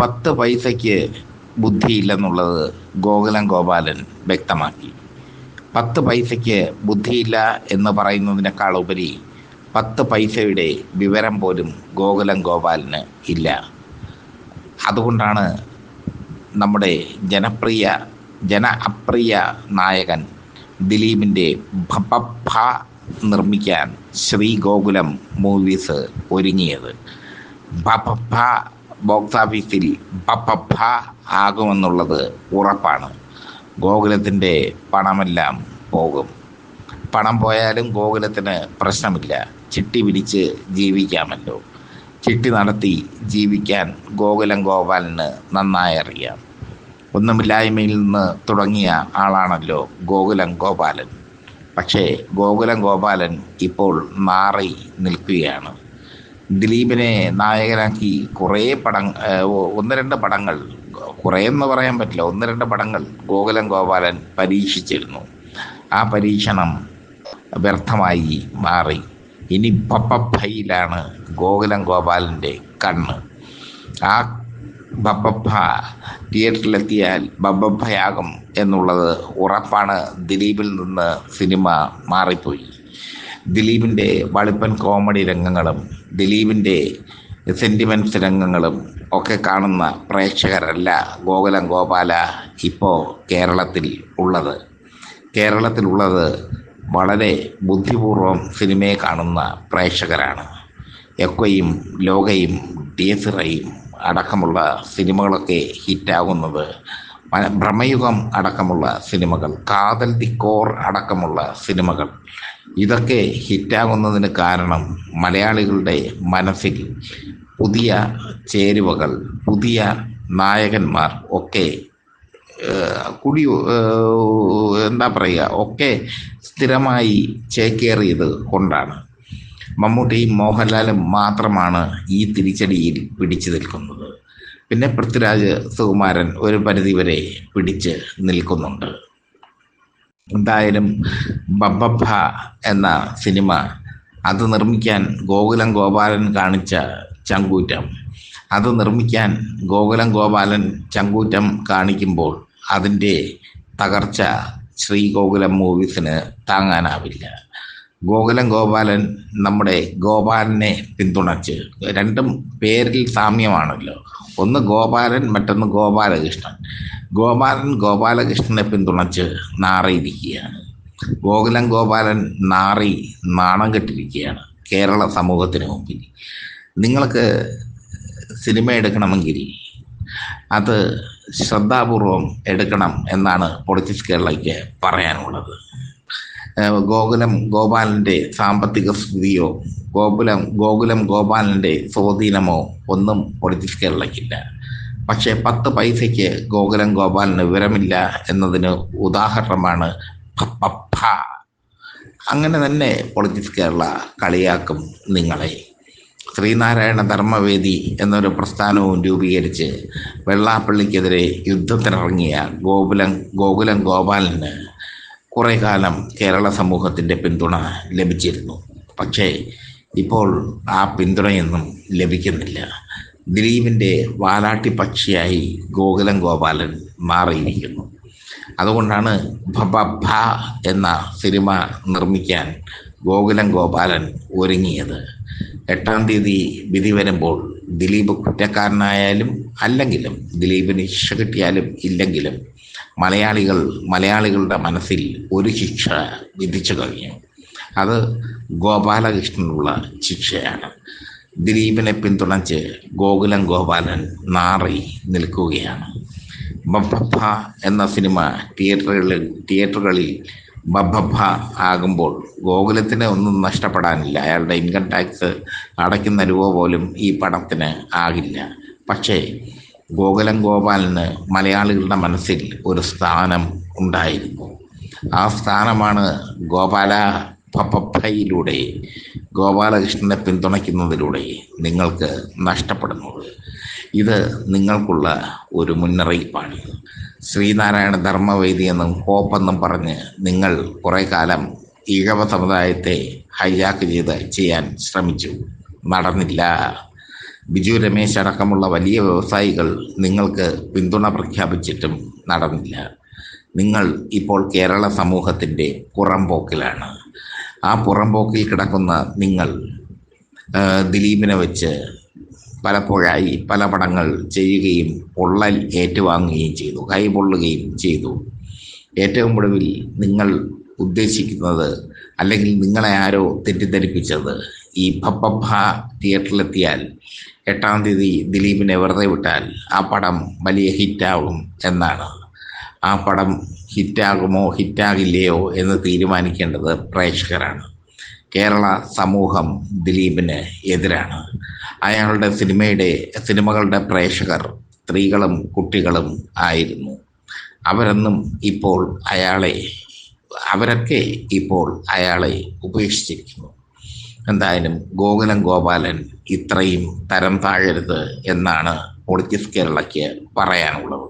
പത്ത് പൈസയ്ക്ക് ബുദ്ധിയില്ലെന്നുള്ളത് ഗോകുലം ഗോപാലൻ വ്യക്തമാക്കി. പത്ത് പൈസയ്ക്ക് ബുദ്ധിയില്ല എന്ന് പറയുന്നതിനേക്കാൾ ഉപരി പത്ത് പൈസയുടെ വിവരം പോലും ഗോകുലം ഗോപാലിന് ഇല്ല. അതുകൊണ്ടാണ് നമ്മുടെ ജനപ്രിയ ജന അപ്രിയ നായകൻ ദിലീപിന്റെ ഭപഭ നിർമ്മിക്കാൻ ശ്രീ ഗോകുലം മൂവീസ് ഒരുങ്ങിയത്. ഭപഭ ബോക്സ് ഓഫീസിൽ ഭപഭ ആകുമെന്നുള്ളത് ഉറപ്പാണ്. ഗോകുലത്തിന്റെ പണമെല്ലാം പോകും. പണം പോയാലും ഗോകുലത്തിന് പ്രശ്നമില്ല. ചിട്ടി പിടിച്ച് ജീവിക്കാമല്ലോ. ചിട്ടി നടത്തി ജീവിക്കാൻ ഗോകുലം ഗോപാലിന് നന്നായി അറിയാം. ഒന്നുമില്ലായ്മയിൽ നിന്ന് തുടങ്ങിയ ആളാണല്ലോ ഗോകുലം ഗോപാലൻ. പക്ഷേ ഗോകുലം ഗോപാലൻ ഇപ്പോൾ മാറി നിൽക്കുകയാണ്. ദിലീപിനെ നായകനാക്കി കുറേ പടം ഒന്ന് രണ്ട് പടങ്ങൾ കുറേ എന്ന് പറയാൻ പറ്റില്ല ഒന്ന് രണ്ട് പടങ്ങൾ ഗോകുലം ഗോപാലൻ പരീക്ഷിച്ചിരുന്നു. ആ പരീക്ഷണം വ്യർത്ഥമായി മാറി. ഇനി ബപ്പയിലാണ് ഗോകുലം ഗോപാലന്റെ കണ്ണ്. ആ ബബ്ബഭ തിയേറ്ററിലെത്തിയാൽ ബബ്ബഭയാകും എന്നുള്ളത് ഉറപ്പാണ് ദിലീപിൽ നിന്ന് സിനിമ മാറിപ്പോയി. ദിലീപിന്റെ വളിപ്പൻ കോമഡി രംഗങ്ങളും ദിലീപിന്റെ സെന്റിമെന്റ്സ് രംഗങ്ങളും ഒക്കെ കാണുന്ന പ്രേക്ഷകരല്ല ഗോകുലം ഗോപാല ഇപ്പോൾ കേരളത്തിൽ ഉള്ളത്. കേരളത്തിലുള്ളത് വളരെ ബുദ്ധിപൂർവം സിനിമയെ കാണുന്ന പ്രേക്ഷകരാണ്. എക്കോയും ലോകയും ഡിയസിറയും അടക്കമുള്ള സിനിമകളൊക്കെ ഹിറ്റാകുന്നത് ഭ്രമയുഗം അടക്കമുള്ള സിനിമകൾ കാതൽ ദി കോർ അടക്കമുള്ള സിനിമകൾ ഇതൊക്കെ ഹിറ്റാകുന്നതിന് കാരണം മലയാളികളുടെ മനസ്സിൽ പുതിയ ചേരുവകൾ പുതിയ നായകന്മാർ ഒക്കെ കുടി എന്താ പറയുക ഒക്കെ സ്ഥിരമായി ചേക്കേറിയത് കൊണ്ടാണ്. മമ്മൂട്ടിയും മോഹൻലാലും മാത്രമാണ് ഈ തിരിച്ചടിയിൽ പിടിച്ചു നിൽക്കുന്നത്. പിന്നെ പൃഥ്വിരാജ് സുകുമാരൻ ഒരു പരിധിവരെ പിടിച്ച് നിൽക്കുന്നുണ്ട്. എന്തായാലും ബബ്ബഭ എന്ന സിനിമ അത് നിർമ്മിക്കാൻ ഗോകുലം ഗോപാലൻ കാണിച്ച ചങ്കൂറ്റം. അത് നിർമ്മിക്കാൻ ഗോകുലം ഗോപാലൻ ചങ്കൂറ്റം കാണിക്കുമ്പോൾ അതിന്റെ തകർച്ച ശ്രീ ഗോകുലം മൂവീസിന് താങ്ങാനാവില്ല. ഗോകുലം ഗോപാലൻ നമ്മുടെ ഗോപാലനെ പിന്തുണച്ച്. രണ്ടും പേരിൽ സാമ്യമാണല്ലോ. ഒന്ന് ഗോപാലൻ മറ്റൊന്ന് ഗോപാലകൃഷ്ണൻ. ഗോപാലൻ ഗോപാലകൃഷ്ണനെ പിന്തുണച്ച് നാറിയിരിക്കുകയാണ്. ഗോകുലം ഗോപാലൻ നാറി നാണം കെട്ടിരിക്കുകയാണ് കേരള സമൂഹത്തിന് മുമ്പിൽ. നിങ്ങൾക്ക് സിനിമ എടുക്കണമെങ്കിൽ അത് ശ്രദ്ധാപൂർവം എടുക്കണം എന്നാണ് പൊളിറ്റിക്സ് കേരളയ്ക്ക് പറയാനുള്ളത്. ഗോകുലം ഗോപാലന്റെ സാമ്പത്തിക സ്ഥിതിയോ ഗോകുലം ഗോകുലം ഗോപാലന്റെ സ്വാധീനമോ ഒന്നും പൊളിറ്റിക്സ് കേരളയ്ക്കില്ല പക്ഷേ പത്ത് പൈസയ്ക്ക് ഗോകുലം ഗോപാലിന് വിവരമില്ല എന്നതിന് ഉദാഹരണമാണ് അങ്ങനെ തന്നെ പൊളിറ്റിക്സ് കേരള കളിയാക്കും നിങ്ങളെ. ശ്രീനാരായണ ധർമ്മവേദി എന്നൊരു പ്രസ്ഥാനവും രൂപീകരിച്ച് വെള്ളാപ്പള്ളിക്കെതിരെ യുദ്ധത്തിനിറങ്ങിയ ഗോകുലം ഗോകുലം ഗോപാലന് കുറേ കാലം കേരള സമൂഹത്തിന്റെ പിന്തുണ ലഭിച്ചിരുന്നു. പക്ഷേ ഇപ്പോൾ ആ പിന്തുണയൊന്നും ലഭിക്കുന്നില്ല. ദിലീപിന്റെ വാലാട്ടി പക്ഷിയായി ഗോകുലം ഗോപാലൻ മാറിയിരിക്കുന്നു. അതുകൊണ്ടാണ് ഭ എന്ന സിനിമ നിർമ്മിക്കാൻ ഗോകുലം ഗോപാലൻ ഒരുങ്ങിയത്. എട്ടാം തീയതി വിധി വരുമ്പോൾ ദിലീപ് കുറ്റക്കാരനായാലും അല്ലെങ്കിലും ദിലീപിന് ശിക്ഷ കിട്ടിയാലും ഇല്ലെങ്കിലും മലയാളികൾ മലയാളികളുടെ മനസ്സിൽ ഒരു ശിക്ഷ വിധിച്ചു കഴിഞ്ഞു. അത് ഗോപാലകൃഷ്ണനുള്ള ശിക്ഷയാണ്. ദിലീപിനെ പിന്തുണച്ച് ഗോകുലം ഗോപാലൻ നാറി നിൽക്കുകയാണ്. ബഫ എന്ന സിനിമ തിയേറ്ററുകളിൽ തിയേറ്ററുകളിൽ ബബ്ബഭ ആകുമ്പോൾ ഗോകുലത്തിന് ഒന്നും നഷ്ടപ്പെടാനില്ല. അയാളുടെ ഇൻകം ടാക്സ് അടയ്ക്കുന്ന രൂപ പോലും ഈ പടത്തിന് ആകില്ല. പക്ഷേ ഗോകുലം ഗോപാലിന് മലയാളികളുടെ മനസ്സിൽ ഒരു സ്ഥാനം ഉണ്ടായിരുന്നു. ആ സ്ഥാനമാണ് ഗോപാല പപ്പയിലൂടെ ഗോപാലകൃഷ്ണനെ പിന്തുണയ്ക്കുന്നതിലൂടെ നിങ്ങൾക്ക് നഷ്ടപ്പെടുന്നത്. ഇത് നിങ്ങൾക്കുള്ള ഒരു മുന്നറിയിപ്പാണ്. ശ്രീനാരായണ ധർമ്മവേദി എന്നും കോപ്പെന്നും പറഞ്ഞ് നിങ്ങൾ കുറേ കാലം ഈഴവ സമുദായത്തെ ഹൈജാക്ക് ചെയ്ത് ചെയ്യാൻ ശ്രമിച്ചു. നടന്നില്ല. ബിജു രമേശ് അടക്കമുള്ള വലിയ വ്യവസായികൾ നിങ്ങൾക്ക് പിന്തുണ പ്രഖ്യാപിച്ചിട്ടും നടന്നില്ല. നിങ്ങൾ ഇപ്പോൾ കേരള സമൂഹത്തിന്റെ പുറംപോക്കിലാണ്. ആ പുറംപോക്കിൽ കിടക്കുന്ന നിങ്ങൾ ദിലീപിനെ വെച്ച് പലപ്പോഴായി പല പടങ്ങൾ ചെയ്യുകയും പൊള്ളൽ ഏറ്റുവാങ്ങുകയും ചെയ്തു കൈപൊള്ളുകയും ചെയ്തു. ഏറ്റവും ഒടുവിൽ നിങ്ങൾ ഉദ്ദേശിക്കുന്നത് അല്ലെങ്കിൽ നിങ്ങളെ ആരോ തെറ്റിദ്ധരിപ്പിച്ചത് ഈ പപ്പഭ തിയേറ്ററിലെത്തിയാൽ എട്ടാം തീയതി ദിലീപിനെ വെറുതെ വിട്ടാൽ ആ പടം വലിയ ഹിറ്റാകും എന്നാണ്. ആ പടം ഹിറ്റാകുമോ ഹിറ്റാകില്ലയോ എന്ന് തീരുമാനിക്കേണ്ടത് പ്രേക്ഷകരാണ്. കേരള സമൂഹം ദിലീപിന് എതിരാണ്. അയാളുടെ സിനിമയുടെ സിനിമകളുടെ പ്രേക്ഷകർ സ്ത്രീകളും കുട്ടികളും ആയിരുന്നു. അവരെന്നും ഇപ്പോൾ അയാളെ അവരൊക്കെ ഇപ്പോൾ അയാളെ ഉപേക്ഷിച്ചിരിക്കുന്നു. എന്തായാലും ഗോകുലം ഗോപാലൻ ഇത്രയും തരം താഴരുത് എന്നാണ് പൊളിറ്റിക്സ് കേരളയ്ക്ക് പറയാനുള്ളത്.